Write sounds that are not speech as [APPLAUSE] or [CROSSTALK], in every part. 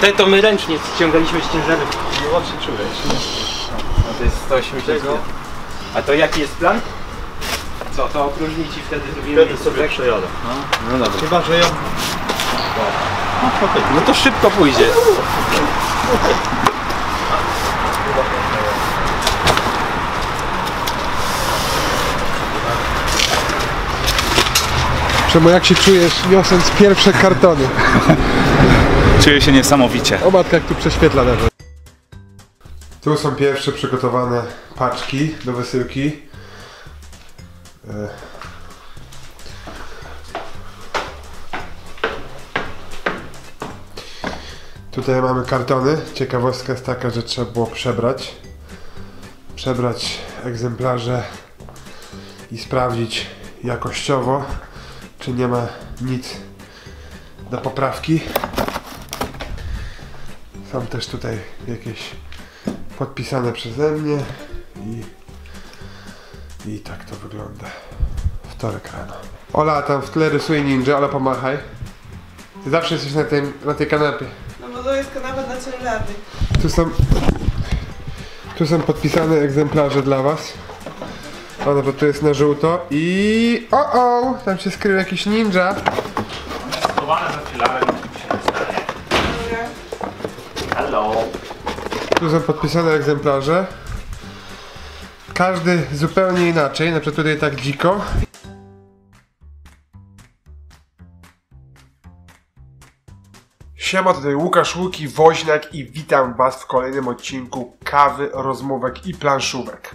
Te to my ręcznie ściągaliśmy z ciężarów. No się czujesz. No to jest 180 kg. A to jaki jest plan? Co, to opróżni ci wtedy zrobimy Wtedy sobie przejadę. No dobra. Chyba, że ja... No to szybko pójdzie. Przemo, jak się czujesz niosąc pierwsze kartony? [LAUGHS] Czuję się niesamowicie. O matka, jak tu prześwietla nawet. Tu są pierwsze przygotowane paczki do wysyłki. E. Tutaj mamy kartony. Ciekawostka jest taka, że trzeba było przebrać. Przebrać egzemplarze i sprawdzić jakościowo, czy nie ma nic do poprawki. Są też tutaj jakieś podpisane przeze mnie i, i tak to wygląda. Wtorek rano. Ola tam w tle rysuje ninja, ale pomachaj. Ty zawsze jesteś na, tym, na tej kanapie. No bo to jest kanapa na ciężarny. Tu są, tu są podpisane egzemplarze dla was. O, no to tu jest na żółto i... O, o! Tam się skrył jakiś ninja. Schowane za filarem. Dobra. Hello. Tu są podpisane egzemplarze. Każdy zupełnie inaczej, na przykład tutaj tak dziko. Siema, tutaj Łukasz Łuki, Woźniak i witam Was w kolejnym odcinku Kawy, Rozmówek i Planszówek.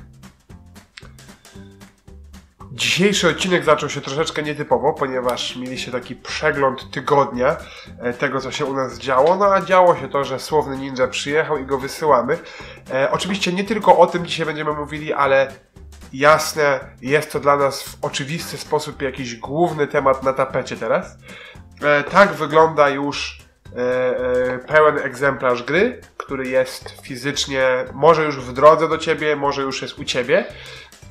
Dzisiejszy odcinek zaczął się troszeczkę nietypowo, ponieważ mieliście taki przegląd tygodnia e, tego, co się u nas działo. No a działo się to, że Słowny Ninja przyjechał i go wysyłamy. E, oczywiście nie tylko o tym dzisiaj będziemy mówili, ale jasne, jest to dla nas w oczywisty sposób jakiś główny temat na tapecie teraz. E, tak wygląda już e, e, pełen egzemplarz gry, który jest fizycznie, może już w drodze do ciebie, może już jest u ciebie.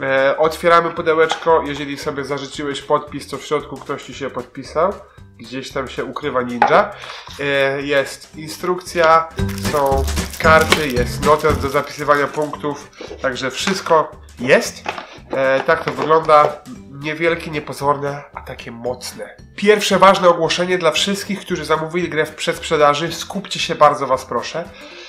E, otwieramy pudełeczko, jeżeli sobie zażyczyłeś podpis, to w środku ktoś ci się podpisał. Gdzieś tam się ukrywa ninja. E, jest instrukcja, są karty, jest notes do zapisywania punktów, także wszystko jest. E, tak to wygląda. Niewielkie, niepozorne, a takie mocne. Pierwsze ważne ogłoszenie dla wszystkich, którzy zamówili grę w przedsprzedaży. Skupcie się bardzo Was proszę.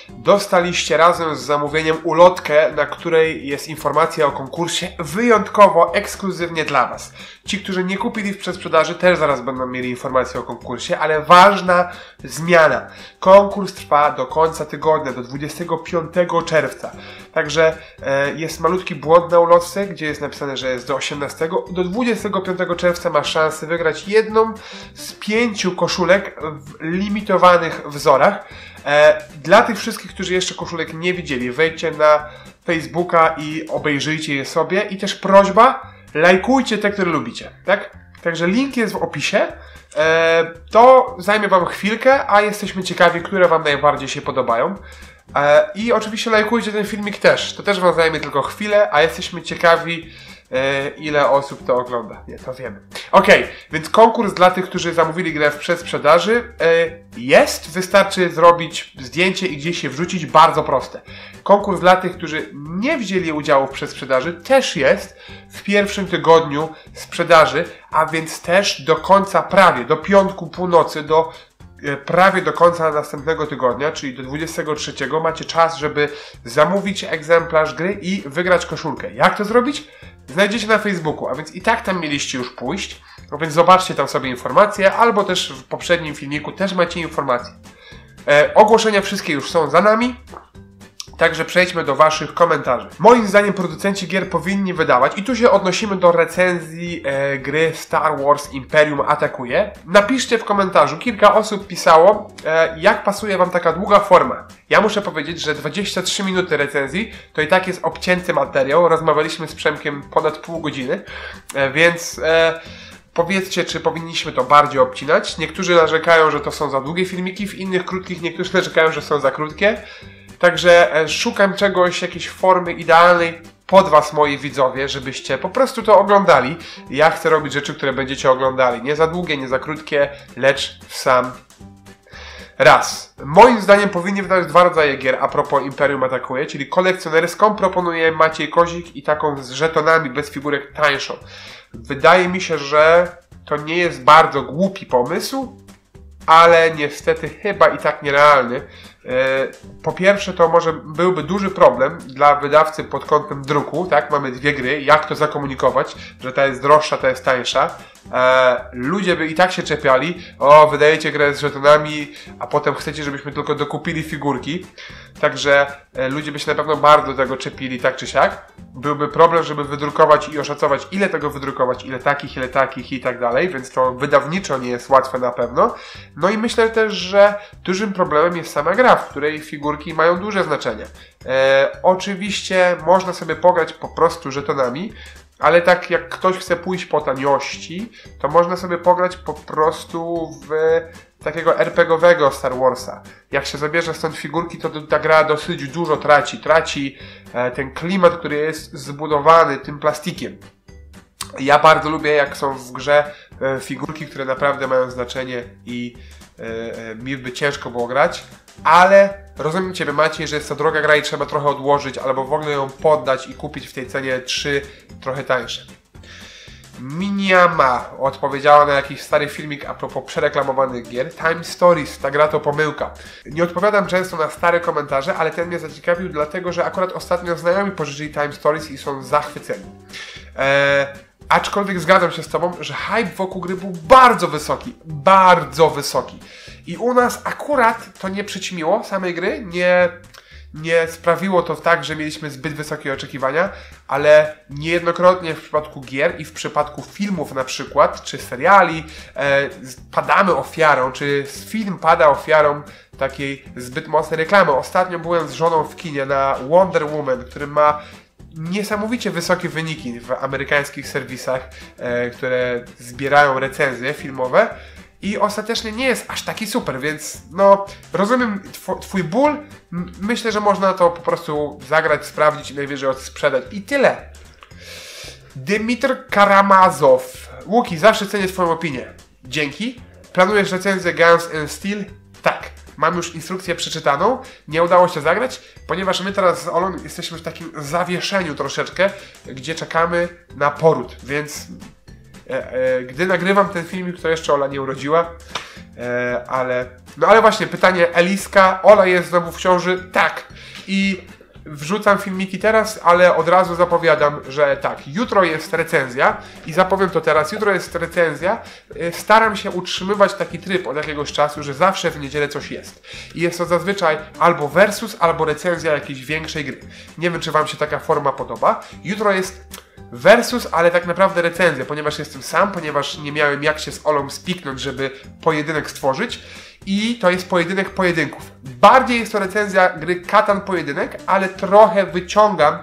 Dostaliście razem z zamówieniem ulotkę, na której jest informacja o konkursie wyjątkowo, ekskluzywnie dla Was. Ci, którzy nie kupili w przedsprzedaży, też zaraz będą mieli informację o konkursie, ale ważna zmiana. Konkurs trwa do końca tygodnia, do 25 czerwca. Także e, jest malutki błąd na ulotce, gdzie jest napisane, że jest do 18. Do 25 czerwca masz szansę wygrać jedną z pięciu koszulek w limitowanych wzorach. E, dla tych wszystkich, którzy jeszcze koszulek nie widzieli, wejdźcie na Facebooka i obejrzyjcie je sobie. I też prośba, lajkujcie te, które lubicie, tak? Także link jest w opisie. E, to zajmie Wam chwilkę, a jesteśmy ciekawi, które Wam najbardziej się podobają. E, I oczywiście lajkujcie ten filmik też. To też Wam zajmie tylko chwilę, a jesteśmy ciekawi, ile osób to ogląda. Nie, to wiemy. Ok, więc konkurs dla tych, którzy zamówili grę w przedsprzedaży e, jest. Wystarczy zrobić zdjęcie i gdzieś się wrzucić. Bardzo proste. Konkurs dla tych, którzy nie wzięli udziału w przedsprzedaży też jest w pierwszym tygodniu sprzedaży, a więc też do końca prawie, do piątku północy, do e, prawie do końca następnego tygodnia, czyli do 23 macie czas, żeby zamówić egzemplarz gry i wygrać koszulkę. Jak to zrobić? Znajdziecie na Facebooku, a więc i tak tam mieliście już pójść, no więc zobaczcie tam sobie informacje, albo też w poprzednim filmiku też macie informacje. E, ogłoszenia wszystkie już są za nami. Także przejdźmy do Waszych komentarzy. Moim zdaniem producenci gier powinni wydawać, i tu się odnosimy do recenzji e, gry Star Wars Imperium Atakuje. Napiszcie w komentarzu, kilka osób pisało, e, jak pasuje Wam taka długa forma. Ja muszę powiedzieć, że 23 minuty recenzji to i tak jest obcięty materiał. Rozmawialiśmy z Przemkiem ponad pół godziny, e, więc... E, Powiedzcie, czy powinniśmy to bardziej obcinać. Niektórzy narzekają, że to są za długie filmiki, w innych krótkich niektórzy narzekają, że są za krótkie. Także e, szukam czegoś, jakiejś formy idealnej pod Was, moi widzowie, żebyście po prostu to oglądali. Ja chcę robić rzeczy, które będziecie oglądali. Nie za długie, nie za krótkie, lecz w sam Raz. Moim zdaniem powinni wydawać dwa rodzaje gier a propos Imperium Atakuje, czyli kolekcjonerską proponuje Maciej Kozik i taką z żetonami bez figurek tańszą. Wydaje mi się, że to nie jest bardzo głupi pomysł, ale niestety chyba i tak nierealny. E, Po pierwsze, to może byłby duży problem dla wydawcy pod kątem druku, tak? Mamy dwie gry, jak to zakomunikować, że ta jest droższa, ta jest tańsza. E, Ludzie by i tak się czepiali, o, wydajecie grę z żetonami, a potem chcecie, żebyśmy tylko dokupili figurki. Także e, ludzie by się na pewno bardzo tego czepili, tak czy siak. Byłby problem, żeby wydrukować i oszacować, ile tego wydrukować, ile takich, ile takich i tak dalej, więc to wydawniczo nie jest łatwe na pewno. No i myślę też, że dużym problemem jest sama gra, w której figurki mają duże znaczenie. E, oczywiście można sobie pograć po prostu żetonami, ale tak jak ktoś chce pójść po taniości, to można sobie pograć po prostu w takiego RPGowego Star Warsa. Jak się zabierze stąd figurki, to ta gra dosyć dużo traci. Traci e, ten klimat, który jest zbudowany tym plastikiem. Ja bardzo lubię, jak są w grze e, figurki, które naprawdę mają znaczenie i e, mi by ciężko było grać, ale rozumiem Ciebie Maciej, że jest to droga gra i trzeba trochę odłożyć, albo w ogóle ją poddać i kupić w tej cenie 3 trochę tańsze. Miniama odpowiedziała na jakiś stary filmik a propos przereklamowanych gier. Time Stories, ta gra to pomyłka. Nie odpowiadam często na stare komentarze, ale ten mnie zaciekawił, dlatego że akurat ostatnio znajomi pożyczyli Time Stories i są zachwyceni. Eee, aczkolwiek zgadzam się z Tobą, że hype wokół gry był bardzo wysoki. Bardzo wysoki. I u nas akurat to nie przyćmiło samej gry, nie nie sprawiło to tak, że mieliśmy zbyt wysokie oczekiwania, ale niejednokrotnie w przypadku gier i w przypadku filmów na przykład, czy seriali, e, padamy ofiarą, czy film pada ofiarą takiej zbyt mocnej reklamy. Ostatnio byłem z żoną w kinie na Wonder Woman, który ma niesamowicie wysokie wyniki w amerykańskich serwisach, e, które zbierają recenzje filmowe i ostatecznie nie jest aż taki super, więc no rozumiem tw- twój ból, myślę, że można to po prostu zagrać, sprawdzić i najwyżej odsprzedać i tyle. Dymitr Karamazow. Łuki, zawsze cenię twoją opinię. Dzięki. Planujesz recenzję Guns and Steel? Mam już instrukcję przeczytaną. Nie udało się zagrać, ponieważ my teraz z Olą jesteśmy w takim zawieszeniu troszeczkę, gdzie czekamy na poród, więc E, e, gdy nagrywam ten filmik, to jeszcze Ola nie urodziła, e, ale... No ale właśnie, pytanie Eliska, Ola jest znowu w ciąży? Tak. I wrzucam filmiki teraz, ale od razu zapowiadam, że tak, jutro jest recenzja i zapowiem to teraz, jutro jest recenzja. E, Staram się utrzymywać taki tryb od jakiegoś czasu, że zawsze w niedzielę coś jest. I jest to zazwyczaj albo versus, albo recenzja jakiejś większej gry. Nie wiem, czy Wam się taka forma podoba. Jutro jest versus, ale tak naprawdę recenzja, ponieważ jestem sam, ponieważ nie miałem jak się z Olą spiknąć, żeby pojedynek stworzyć i to jest pojedynek pojedynków. Bardziej jest to recenzja gry Katan Pojedynek, ale trochę wyciągam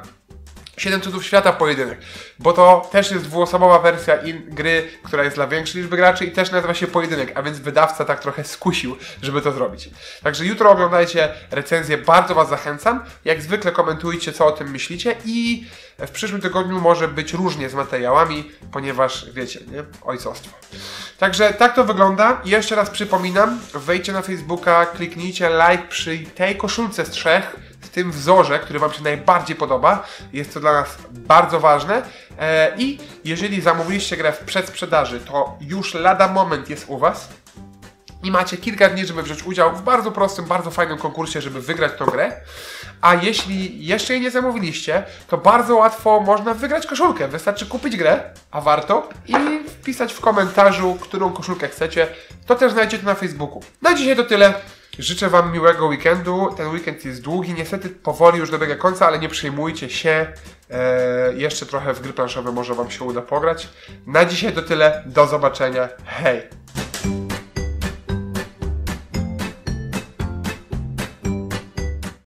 7 cudów świata pojedynek, bo to też jest dwuosobowa wersja gry, która jest dla większej liczby graczy i też nazywa się pojedynek, a więc wydawca tak trochę skusił, żeby to zrobić. Także jutro oglądajcie recenzję, bardzo Was zachęcam. Jak zwykle komentujcie, co o tym myślicie i w przyszłym tygodniu może być różnie z materiałami, ponieważ wiecie, nie? Ojcostwo. Także tak to wygląda. Jeszcze raz przypominam, wejdźcie na Facebooka, kliknijcie like przy tej koszulce z trzech, w tym wzorze, który Wam się najbardziej podoba. Jest to dla nas bardzo ważne. E, I jeżeli zamówiliście grę w przedsprzedaży, to już lada moment jest u Was. I macie kilka dni, żeby wziąć udział w bardzo prostym, bardzo fajnym konkursie, żeby wygrać tą grę. A jeśli jeszcze jej nie zamówiliście, to bardzo łatwo można wygrać koszulkę. Wystarczy kupić grę, a warto, i wpisać w komentarzu, którą koszulkę chcecie. To też znajdziecie na Facebooku. Na dzisiaj to tyle. Życzę Wam miłego weekendu. Ten weekend jest długi, niestety powoli już dobiega końca, ale nie przejmujcie się. Eee, jeszcze trochę w gry planszowe może Wam się uda pograć. Na dzisiaj to tyle. Do zobaczenia. Hej!